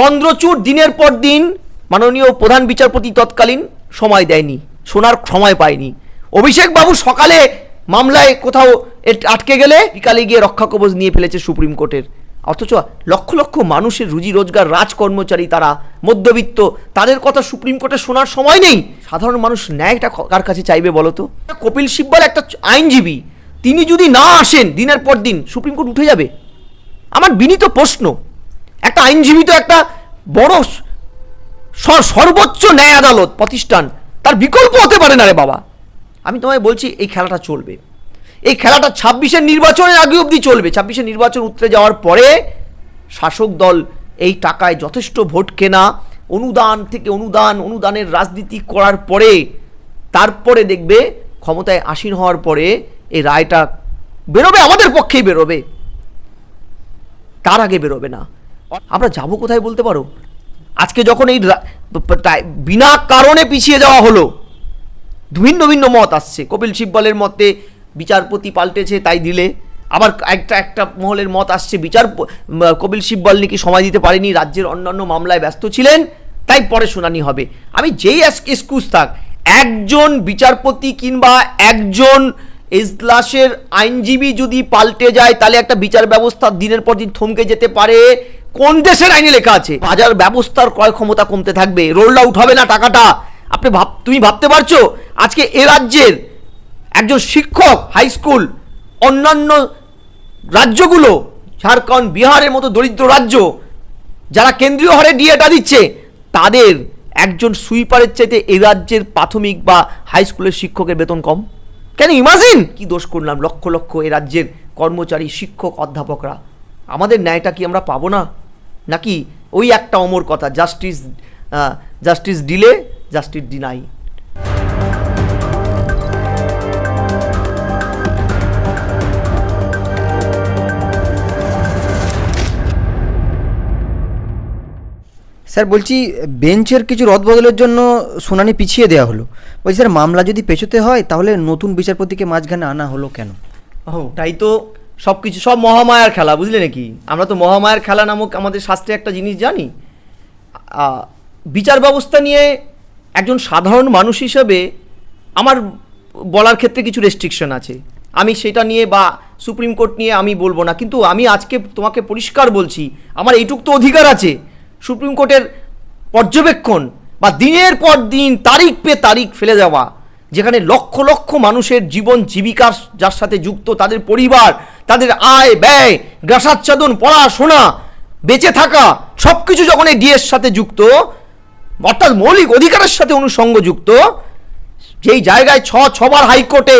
চন্দ্রচূড় দিনের পর দিন মাননীয় প্রধান বিচারপতি তৎকালীন সময় দেয়নি, শোনার সময় পায়নি। অভিষেক বাবু সকালে মামলায় কোথাও আটকে গেলে বিকালে গিয়ে রক্ষা কবচ নিয়ে ফেলেছে সুপ্রিম কোর্টের। অথচ লক্ষ লক্ষ মানুষের রুজি রোজগার রাজ কর্মচারী তারা, মধ্যবিত্ত, তাদের কথা সুপ্রিম কোর্টে শোনার সময় নেই। সাধারণ মানুষ ন্যায়টা কার কাছে চাইবে বলো তো? কপিল সিব্বল একটা আইনজীবী, তিনি যদি না আসেন দিনের পর দিন, সুপ্রিম কোর্ট উঠে যাবে? আমার বিনীত প্রশ্ন একটা আইনজীবী তো একটা বড় সর্বোচ্চ ন্যায় আদালত প্রতিষ্ঠান, তার বিকল্প হতে পারে না রে বাবা। আমি তোমায় বলছি, এই খেলাটা চলবে। এই খেলাটা ছাব্বিশের নির্বাচনের আগে অবধি চলবে। ছাব্বিশের নির্বাচন উতরে যাওয়ার পরে শাসক দল এই টাকায় যথেষ্ট ভোট কেনা, অনুদান থেকে অনুদান, অনুদানের রাজনীতি করার পরে তারপরে দেখবে ক্ষমতায় আসীন হওয়ার পরে এই রায়টা বেরোবে, আমাদের পক্ষেই বেরোবে। তার আগে বেরোবে না। আমরা যাব কোথায় বলতে পারো? আজকে যখন এই বিনা কারণে পিছিয়ে যাওয়া হলো, ভিন্ন ভিন্ন মত আসছে। কপিল সিব্বলের মতে বিচারপতি পাল্টেছে, তাই দিলে। আবার একটা একটা মহলের মত আসছে বিচার কপিল সিব্বল নাকি সময় দিতে পারেনি, রাজ্যের অন্যান্য মামলায় ব্যস্ত ছিলেন, তাই পরে শুনানি হবে। আমি যেই এক্সকিউজ থাক, একজন বিচারপতি কিংবা একজন এজলাসের আইনজীবী যদি পাল্টে যায়, তাহলে একটা বিচার ব্যবস্থা দিনের পর দিন থমকে যেতে পারে। কোন দেশের আইনে লেখা আছে? বাজার ব্যবস্থার ক্রয় ক্ষমতা কমতে থাকবে রোল আউট হবে না টাকাটা। আপনি ভাব, তুমি ভাবতে পারছ? আজকে এ রাজ্যের একজন শিক্ষক হাই স্কুল অন্যান্য রাজ্যগুলো, ঝাড়খণ্ড, বিহারের মতো দরিদ্র রাজ্য, যারা কেন্দ্রীয় হারে ডিএটা দিচ্ছে, তাদের একজন সুইপারের চাইতে এ রাজ্যের প্রাথমিক বা হাই স্কুলের শিক্ষকের বেতন কম? কেন? ইমাজিন কি দোষ করলাম? লক্ষ লক্ষ এ রাজ্যের কর্মচারী, শিক্ষক, অধ্যাপকরা। আমাদের ন্যায়টা কি আমরা পাবো না? নাকি ওই একটা অমর কথা justice justice delay justice deny sir বলছি বেঞ্চের কিছু রদবদলের জন্য শুনানি পিছিয়ে দেওয়া হলো। বলছি স্যার মামলা যদি পেছোতে হয় তাহলে নতুন বিচারপতিকে মাঝখানে আনা হলো কেন? ও তাই তো সব কিছু সব মহামায়ার খেলা, বুঝলে নাকি? আমরা তো মহামায়ার খেলা নামক আমাদের শাস্ত্রে একটা জিনিস জানি। বিচার ব্যবস্থা নিয়ে একজন সাধারণ মানুষ হিসেবে আমার বলার ক্ষেত্রে কিছু রেস্ট্রিকশন আছে। আমি সেটা নিয়ে বা সুপ্রিম কোর্ট নিয়ে আমি বলব না, কিন্তু আমি আজকে তোমাকে পরিষ্কার বলছি, আমার এইটুক তো অধিকার আছে। সুপ্রিম কোর্টের পর্যবেক্ষণ বা দিনের পর দিন, তারিখ পে তারিখ ফেলে যাওয়া যেখানে লক্ষ লক্ষ মানুষের জীবন জীবিকার যার সাথে যুক্ত তাদের পরিবার, তাদের আয় ব্যয়, গ্রাসাচ্ছাদন, পড়াশোনা, বেঁচে থাকা সব কিছু যখন এই ডিএর সাথে যুক্ত, অর্থাৎ মৌলিক অধিকারের সাথে অনুসঙ্গযুক্ত যেই জায়গায় ছ, ছবার হাইকোর্টে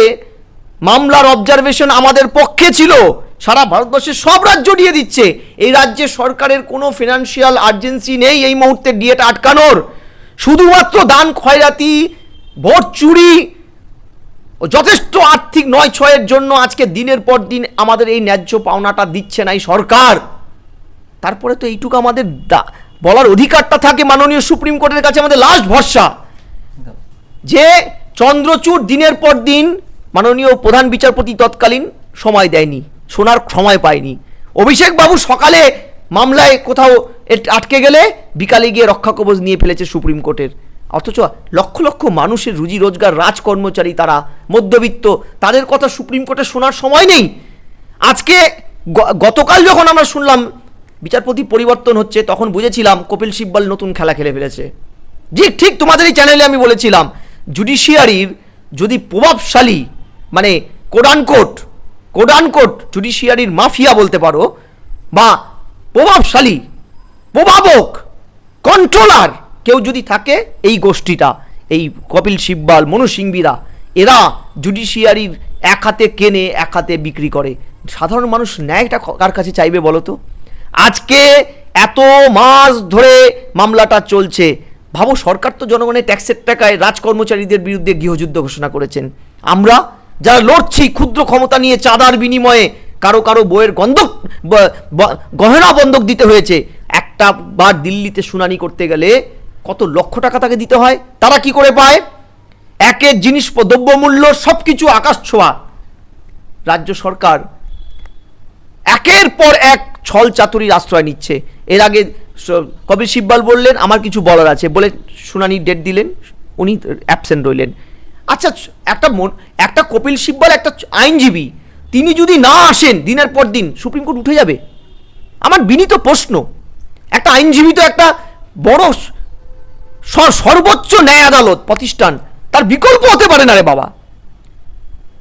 মামলার অবজারভেশন আমাদের পক্ষে ছিল, সারা ভারতবর্ষের সব রাজ্য দিয়ে দিচ্ছে। এই রাজ্যে সরকারের কোনো ফিনান্সিয়াল আর্জেন্সি নেই এই মুহূর্তে ডিএটা আটকানোর। শুধুমাত্র দান খয়রাতি ভোট চুরি ও যথেষ্ট আর্থিক নয় ছয়ের জন্য আজকে দিনের পর দিন আমাদের এই ন্যায্য পাওনাটা দিচ্ছে না এই সরকার। তারপরে তো এইটুকু আমাদের বলার অধিকারটা থাকে মাননীয় সুপ্রিম কোর্টের কাছে আমাদের লাস্ট ভরসা। যে চন্দ্রচূড় দিনের পর দিন মাননীয় প্রধান বিচারপতি তৎকালীন সময় দেয়নি, শোনার সময় পায়নি। অভিষেক বাবু সকালে মামলায় কোথাও আটকে গেলে বিকালে গিয়ে রক্ষা কবচ নিয়ে ফেলেছে সুপ্রিম কোর্টের। অথচ লক্ষ লক্ষ মানুষের রুজি রোজগার রাজ কর্মচারী তারা, মধ্যবিত্ত, তাদের কথা সুপ্রিম কোর্টে শোনার সময় নেই। আজকে গতকাল যখন আমরা শুনলাম বিচারপতি পরিবর্তন হচ্ছে, তখন বুঝেছিলাম কপিল সিব্বল নতুন খেলা খেলে ফেলেছে। জি, ঠিক তোমাদের এই চ্যানেলে আমি বলেছিলাম জুডিশিয়ারির যদি প্রভাবশালী মানে কোডানকোট কোডানকোট জুডিশিয়ারির মাফিয়া বলতে পারো, বা প্রভাবশালী, প্রভাবক কন্ট্রোলার কেউ যদি থাকে, এই গোষ্ঠীটা, এই কপিল সিব্বাল, মনু সিংবিরা, এরা জুডিশিয়ারির এক হাতে কেনে, এক হাতে বিক্রি করে। সাধারণ মানুষ ন্যায়টা কার কাছে চাইবে বলো তো? আজকে এত মাস ধরে মামলাটা চলছে। ভাবো, সরকার তো জনগণের ট্যাক্সের টাকায় রাজকর্মচারীদের বিরুদ্ধে গৃহযুদ্ধ ঘোষণা করেছেন। আমরা, যারা লড়ছি, ক্ষুদ্র ক্ষমতা নিয়ে চাঁদার বিনিময়ে কারও কারও বইয়ের গন্ধক গহনা বন্ধক দিতে হয়েছে। একটা বার দিল্লিতে শুনানি করতে গেলে কত লক্ষ টাকা তাকে দিতে হয়? তারা কি করে পায়? একের জিনিস দ্রব্যমূল্য সব কিছু আকাশ ছোঁয়া। রাজ্য সরকার একের পর এক ছল চাতুরির আশ্রয় নিচ্ছে। এর আগে কপিল সিব্বাল বললেন, আমার কিছু বলার আছে। বলে শুনানি ডেট দিলেন। উনি অ্যাবসেন্ট রইলেন। আচ্ছা একটা মন একটা কপিল সিব্বাল একটা আইনজীবী, তিনি যদি না আসেন দিনের পর দিন, সুপ্রিম কোর্ট উঠে যাবে? আমার বিনীত প্রশ্ন। একটা আইনজীবী তো একটা বড় সর্বোচ্চ ন্যায় আদালত প্রতিষ্ঠান, তার বিকল্প হতে পারে না রে বাবা।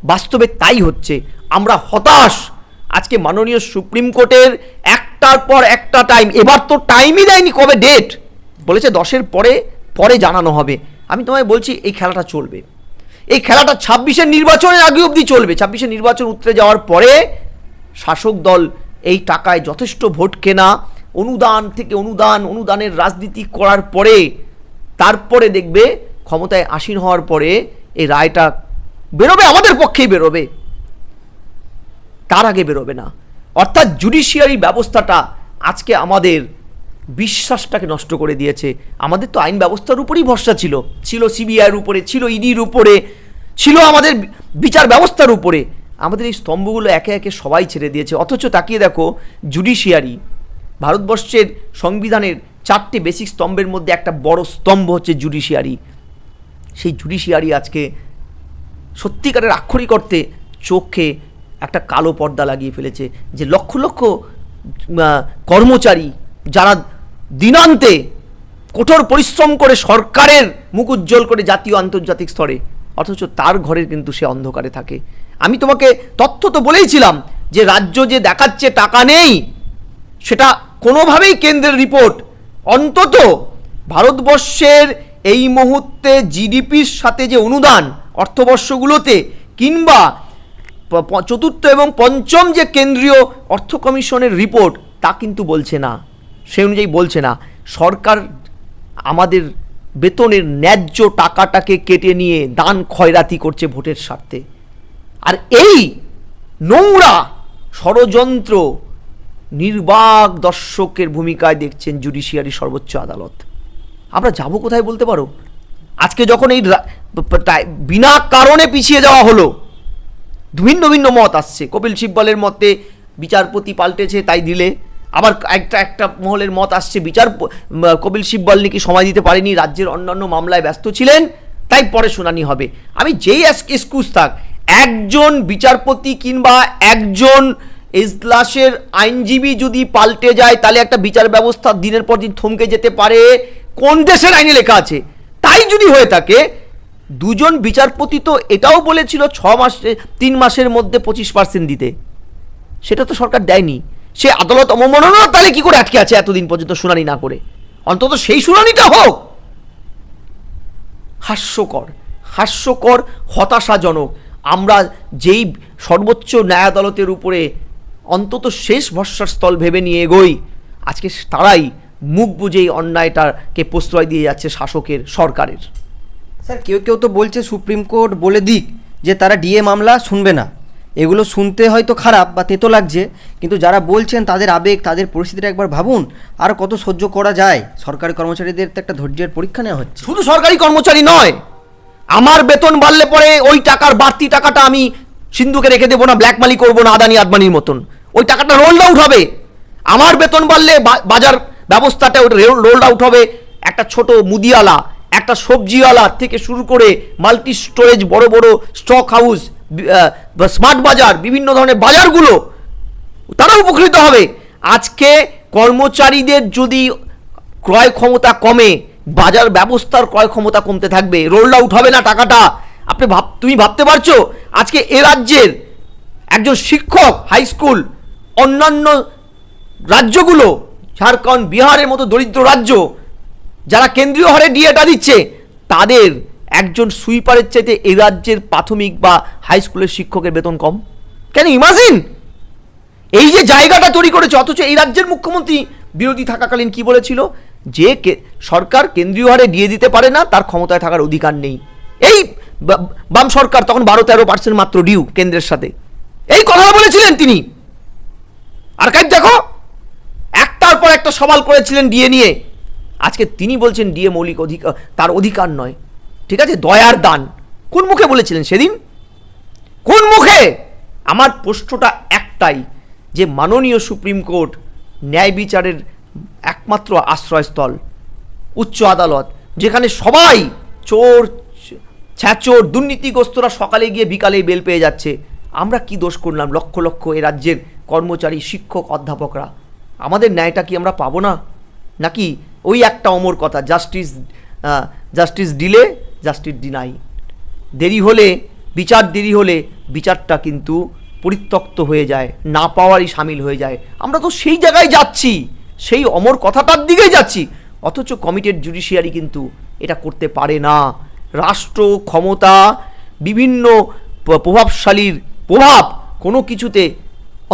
বাস্তবে তাই হচ্ছে, আমরা হতাশ। আজকে মাননীয় সুপ্রিম কোর্টের একটার পর একটা টাইম এবার তো টাইমই দেয়নি কবে ডেট বলেছে দশের পরে পরে জানানো হবে। আমি তোমায় বলছি, এই খেলাটা চলবে। এই খেলাটা ছাব্বিশের নির্বাচনের আগে অবধি চলবে। ছাব্বিশের নির্বাচন উতরে যাওয়ার পরে শাসক দল এই টাকায় যথেষ্ট ভোট কেনা, অনুদান থেকে অনুদান, অনুদানের রাজনীতি করার পরে তারপরে দেখবে ক্ষমতায় আসীন হওয়ার পরে এই রায়টা বেরোবে, আমাদের পক্ষেই বেরোবে। তার আগে বেরোবে না। অর্থাৎ জুডিশিয়ারি ব্যবস্থাটা আজকে আমাদের বিশ্বাসটাকে নষ্ট করে দিয়েছে। আমাদের তো আইন ব্যবস্থার উপরেই ভরসা ছিল। ছিল সিবিআইয়ের উপরে, ছিল ইডির উপরে, ছিল আমাদের বিচার ব্যবস্থার উপরে। আমাদের এই স্তম্ভগুলো একে একে সবাই ছেড়ে দিয়েছে। অথচ তাকিয়ে দেখো জুডিশিয়ারি ভারতবর্ষের সংবিধানের চারটে বেসিক স্তম্ভের মধ্যে একটা বড় স্তম্ভ হচ্ছে জুডিশিয়ারি। সেই জুডিশিয়ারি আজকে সত্যিকারের আক্ষরিক অর্থে চোখে একটা কালো পর্দা লাগিয়ে ফেলেছে, যে লক্ষ লক্ষ কর্মচারী যারা দিনান্তে কঠোর পরিশ্রম করে সরকারের মুখ উজ্জ্বল করে জাতীয় আন্তর্জাতিক স্তরে, অথচ তার ঘরের কিন্তু সে অন্ধকারে থাকে। আমি তোমাকে তথ্য তো বলেইছিলাম যে রাজ্য যে দেখাচ্ছে টাকা নেই, সেটা কোনোভাবেই কেন্দ্রের রিপোর্ট অন্তত ভারতবর্ষের এই মুহূর্তে জিডিপির সাথে যে অনুদান অর্থবর্ষগুলোতে কিংবা চতুর্থ এবং পঞ্চম যে কেন্দ্রীয় অর্থ কমিশনের রিপোর্ট, তা কিন্তু বলছে না। সে অনুযায়ী বলছে না। সরকার আমাদের বেতনের ন্যায্য টাকাটাকে কেটে নিয়ে দান খয়রাতি করছে ভোটের স্বার্থে। আর এই নোংরা ষড়যন্ত্র নির্বাক দর্শকের ভূমিকায় দেখছেন জুডিশিয়ারি সর্বোচ্চ আদালত। আমরা যাব কোথায় বলতে পারো? আজকে যখন এই বিনা কারণে পিছিয়ে যাওয়া হলো, ভিন্ন ভিন্ন মত আসছে। কপিল সিব্বলের মতে বিচারপতি পাল্টেছে, তাই দিলে। আবার একটা একটা মহলের মত আসছে বিচার কপিল সিব্বল নাকি সময় দিতে পারেনি, রাজ্যের অন্যান্য মামলায় ব্যস্ত ছিলেন, তাই পরে শুনানি হবে। আমি যেই এক্সকিউজ থাক, একজন বিচারপতি কিংবা একজন এজলাসের আইনজীবী যদি পাল্টে যায়, তাহলে একটা বিচার ব্যবস্থা দিনের পর দিন থমকে যেতে পারে। কোন দেশের আইনে লেখা আছে? তাই যদি হয়ে থাকে, দুজন বিচারপতি তো এটাও বলেছিল ছ মাসে, তিন মাসের মধ্যে পঁচিশ পার্সেন্ট দিতে। সেটা তো সরকার দেয়নি। সে আদালত অবমাননা তাহলে কি করে আটকে আছে এতদিন পর্যন্ত শুনানি না করে? অন্তত সেই শুনানিটা হোক। হাস্যকর হাস্যকর, হতাশাজনক। আমরা যেই সর্বোচ্চ ন্যায় আদালতের উপরে অন্তত শেষ ভরসার স্থল ভেবে নিয়ে এগোই। আজকে তারাই মুখ বুঝেই অন্যায়টাকে প্রশ্রয় দিয়ে যাচ্ছে শাসকের সরকারের। স্যার কেউ কেউ তো বলছে সুপ্রিম কোর্ট বলে দিক যে তারা ডিএ মামলা শুনবে না। এগুলো শুনতে হয়তো খারাপ বা তেতো লাগছে কিন্তু যারা বলছেন তাদের আবেগ তাদের পরিস্থিতিটা একবার ভাবুন আর কত সহ্য করা যায়। সরকারি কর্মচারীদের তো একটা ধৈর্যের পরীক্ষা নেওয়া হচ্ছে। শুধু সরকারি কর্মচারী নয় আমার বেতন বাড়লে পরে ওই টাকার বাড়তি টাকাটা আমি সিন্ধুকে রেখে দেবো না ব্ল্যাক মানি করব না আদানি আদমানির মতন। ওই টাকাটা রোল্ড আউট হবে। আমার বেতন বাড়লে বাজার ব্যবস্থাটা ওটা রোল্ড আউট হবে। একটা ছোট মুদিওয়ালা, একটা সবজিওয়ালা থেকে শুরু করে মাল্টি স্টোরেজ বড় বড় স্টক হাউস স্মার্ট বাজার, বিভিন্ন ধরনের বাজারগুলো তারা উপকৃত হবে। আজকে কর্মচারীদের যদি ক্রয় ক্ষমতা কমে, বাজার ব্যবস্থার ক্রয় ক্ষমতা কমতে থাকবে রোল আউট হবে না টাকাটা। আপনি ভাব তুমি ভাবতে পারছ? আজকে এ রাজ্যের একজন শিক্ষক হাই স্কুল অন্যান্য রাজ্যগুলো, ঝাড়খণ্ড, বিহারের মতো দরিদ্র রাজ্য, যারা কেন্দ্রীয় হারে ডিএটা দিচ্ছে, তাদের একজন সুইপারের চাইতে এই রাজ্যের প্রাথমিক বা হাই স্কুলের শিক্ষকের বেতন কম? কেন? ইমাজিন! এই যে জায়গাটা তৈরি করেছে, অথচ এই রাজ্যের মুখ্যমন্ত্রী বিরোধী থাকাকালীন কি বলেছিল? যে সরকার কেন্দ্রীয় হারে দিয়ে দিতে পারে না, তার ক্ষমতায় থাকার অধিকার নেই। এই বাম সরকার তখন বারো তেরো পার্সেন্ট মাত্র ডিউ কেন্দ্রের সাথে। এই কথা বলেছিলেন তিনি। আর্কাইভ দেখো, একটার পর একটা সওয়াল করেছিলেন ডিএ নিয়ে। আজকে তিনি বলছেন ডিএ মৌলিক অধিকার তার অধিকার নয়। ঠিক আছে? দয়ার দান। কোন মুখে বলেছিলেন সেদিন? কোন মুখে? আমার প্রশ্নটা একটাই, যে মাননীয় সুপ্রিম কোর্ট ন্যায় বিচারের একমাত্র আশ্রয়স্থল, উচ্চ আদালত, যেখানে সবাই চোর, ছ্যাচোর, দুর্নীতিগ্রস্তরা সকালে গিয়ে বিকালে বেল পেয়ে যাচ্ছে। আমরা কি দোষ করলাম লক্ষ লক্ষ এ রাজ্যের কর্মচারী, শিক্ষক, অধ্যাপকরা? আমাদের ন্যায়টা কি আমরা পাবো না? নাকি ওই একটা অমর কথা justice justice delay justice deny দেরি হলে, বিচার দেরি হলে বিচারটা কিন্তু পরিত্যক্ত হয়ে যায়, না পাওয়ারই সামিল হয়ে যায়। আমরা তো সেই জায়গায় যাচ্ছি, সেই অমর কথাটার দিকেই যাচ্ছি। অথচ কমিটেড জুডিশিয়ারি কিন্তু এটা করতে পারে না। রাষ্ট্র ক্ষমতা বিভিন্ন প্রভাবশালীর প্রভাব কোনো কিছুতে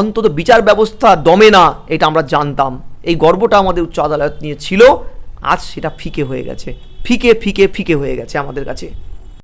অন্তত বিচার ব্যবস্থা দমে না, এটা আমরা জানতাম। এই গর্বটা আমাদের উচ্চ আদালত নিয়ে ছিল, আজ সেটা ফিকে হয়ে গেছে। ফিকে ফিকে ফিকে হয়ে গেছে আমাদের কাছে।